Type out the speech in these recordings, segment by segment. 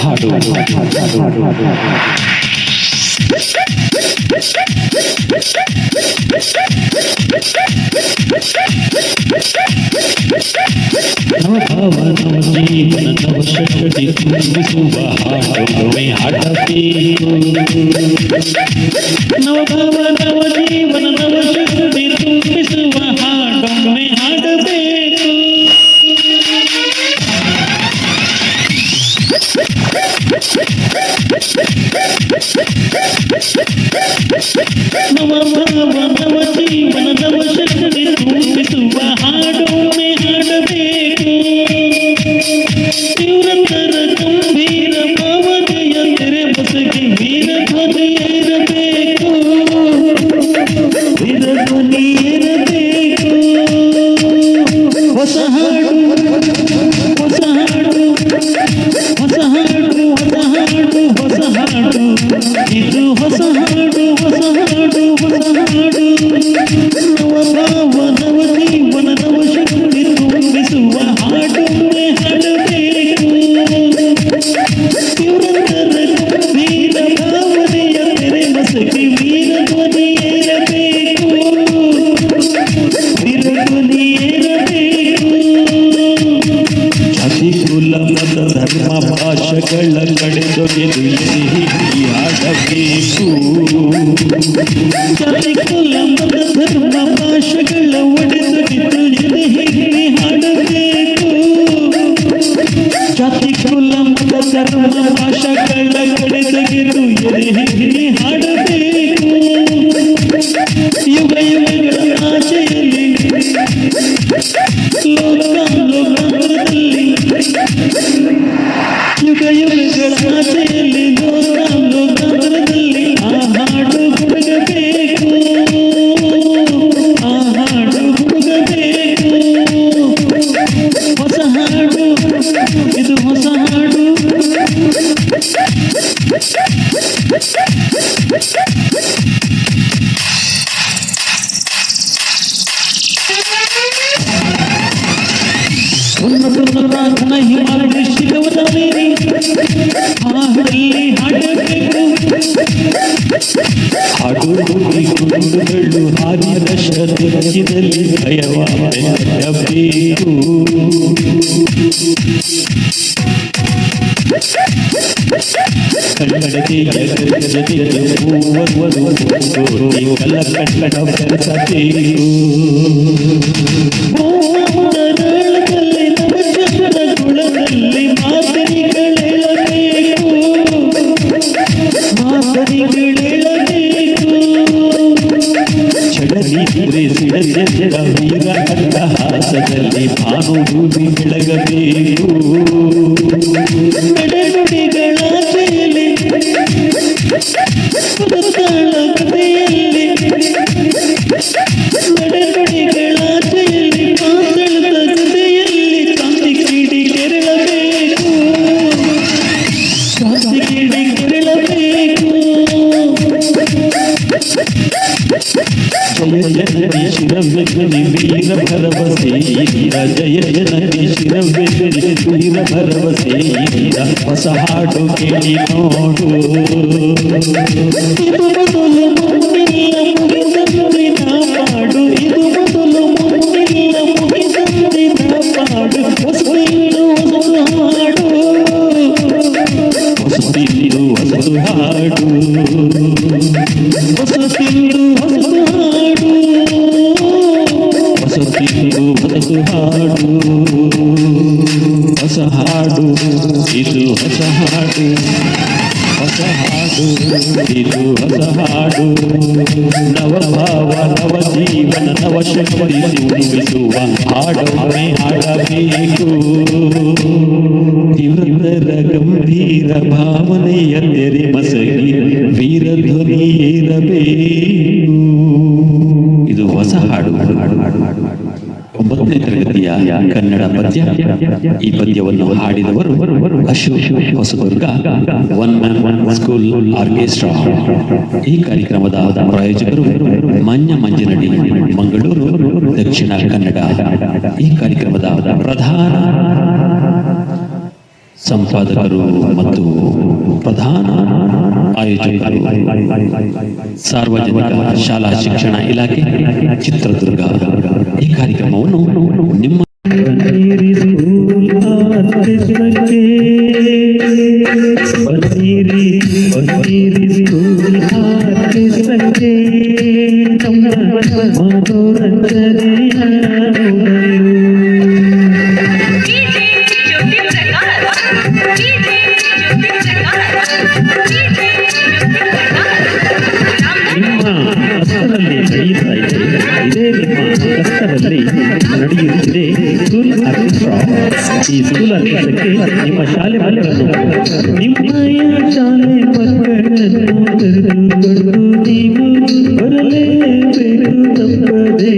ಹಾಡು ನವಭಾವನವ ಜೀವನ ನವ ಶಕ್ತಿ ತುಂಬಿಸುವ ಹಾಡುವೆ ಹಾಡಬೇಕು ನವಭಾವನವ ಜೀವನ ನವ ಶಕ್ತಿ ನವಭಾವನವ ಜೀವನ ನವ ಶಕ್ತಿ ತುಂಬಿಸುವ ಹಾಡೊಮ್ಮೆ ಹಾಡಬೇಕು ತೀವ್ರತರ ಗಂಭೀರ ಭಾವನೆಯ ತೆರೆ ಬಸಗೆ ವೀರ ಧ್ವನಿ ವೀರ ಧ್ವನಿ ಹೊಸ ಹಾಡು ಹೊಸ ಹಾಡು ಹೊಸ ಹಾಡು ಹೊಸ ಹಾಡು ಹೊಸ ಹಾಡು ಇದು ಹೊಸ ಹಾಡು ಎದೆ ಆಡಬೇಕು ಜಾತಿ ಕುಲ ಮತ ಧರ್ಮ ಭಾಷೆಗಳ ಒಡೆದೊಗೆದು ಎದೆ ಹಿಗ್ಗಿ ಹಾಡಬೇಕು ಜಾತಿ ಕುಲ ಮತ ಧರ್ಮ ಭಾಷೆಗಳ ಕಡೆದೊಗೆದು ಎದೆ ಹಿಗ್ಗಿ ಹಾಡಬೇಕು ಯುಗ ಯುಗಗಳ ಆಚೆಯಲ್ಲಿ ಲೋಕ ಲೋಕಾಂತರದಲ್ಲಿ ಯುಗ ಯುಗಗಳ ಆಚೆಯಲ್ಲಿ ಲೋಕ ಹಾಡು ಗುಂಡುಗಳು ಹಾರಿದ ಶತದಲ್ಲಿ ಭಯವಾಗಬೇಕು ಕನ್ನಡಕ್ಕೆ ಜಗತ್ತಿಗೆ ಹೂವನ್ನು ಕಲ್ಲ ಕನ್ನಡ ಬೆರೆಸಬೇಕು ಪೂರೈಸಿದ ವೀರ ಹಾಸದಲ್ಲಿ ಭಾನು ಭೂಮಿ ಬೆಳಗಬೇಕು ನಡೆನುಡಿಗಳಾಚೆಯಲ್ಲಿ ಕಥೆಯಲ್ಲಿ ಭರವಸೆ ವೀರ ಜಯ ಜನನಿ ಶಿರವೆಗಲಿ ವೀರ ಭರವಸೆ ವೀರ ಹೊಸ ಹಾಡು ಕೇಳಿ ನೋಡು ಇದು ಮೊದಲು ಮುಂದಿನ ಮುಗಿದಂದಿನ ಪಾಡು ಇದು ಹೊಸದಿದ್ದು ಹೊಸದು ಹಾಡು ಹೊಸ ಹಾಡು ಇದು ಹೊಸ ಹಾಡು ಹೊಸ ಹಾಡು ಇದು ಹೊಸ ಹಾಡು ನವ ಭಾವ ನವ ಜೀವನ ನವ ಶಕ್ತಿ ಉಳಿಸುವ ಹಾಡೊಮ್ಮೆ ಹಾಡಬೇಕು ತೀವ್ರ ಗಂಭೀರ ಭಾವನೆಯ ತೆರೆ ಮಸಗಿ ವೀರ ಧ್ವನಿ ಏರಬೇಕು ಹೊಸ ಹಾಡು. ಒಂಬತ್ತನೇ ತರಗತಿಯ ಕನ್ನಡ ಪದ್ಯ. ಈ ಪದ್ಯವನ್ನು ಹಾಡಿದವರು Ashok Hosadurga one school orchestra. ಈ ಕಾರ್ಯಕ್ರಮದ ಪ್ರಾಯೋಜಕರು ಮಾನ್ಯ ಮಂಜನಡಿ, ಮಂಗಳೂರು, ದಕ್ಷಿಣ ಕನ್ನಡ. ಈ ಕಾರ್ಯಕ್ರಮದ ಪ್ರಧಾನ ಸಂಪಾದಕರು ಮತ್ತು ಪ್ರಧಾನ ಆಯೋಜಕರು ಸಾರ್ವಜನಿಕ ಶಾಲಾ ಶಿಕ್ಷಣ ಇಲಾಖೆ ಚಿತ್ರದುರ್ಗ ಈ ಕಾರ್ಯಕ್ರಮವನ್ನು ನಿಮ್ಮ ಬನ್ನೀರಿ ಕಷ್ಟದಲ್ಲಿ ನಡೆಯುತ್ತಾ ಇದೆ ಇದೇ ನಿಮ್ಮ ಕಷ್ಟದಲ್ಲಿ ನಡೆಯುತ್ತಿದೆ ಸ್ಕೂಲ್ ಆರ್ಕೆಸ್ಟ್ರಾ ಈ ಸ್ಕೂಲ್ ಆರ್ಕೆಸ್ಟ್ರಾಕ್ಕೆ ನಿಮ್ಮ ಶಾಲೆ ಮಕ್ಕಳನ್ನು ನಿಮ್ಮಯ ಶಾಲೆ ಮಕ್ಕಳನ್ನು ಕರೆದುಕೊಂಡು ನೀವು ಬರಲೇಬೇಕು ತಪ್ಪದೇ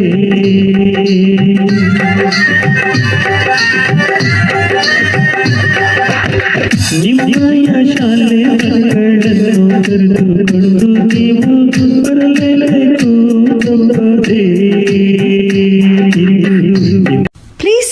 ನಿಮ್ಮಯ ಶಾಲೆ ಮಕ್ಕಳನ್ನು ಕರೆದುಕೊಂಡು ನೀವು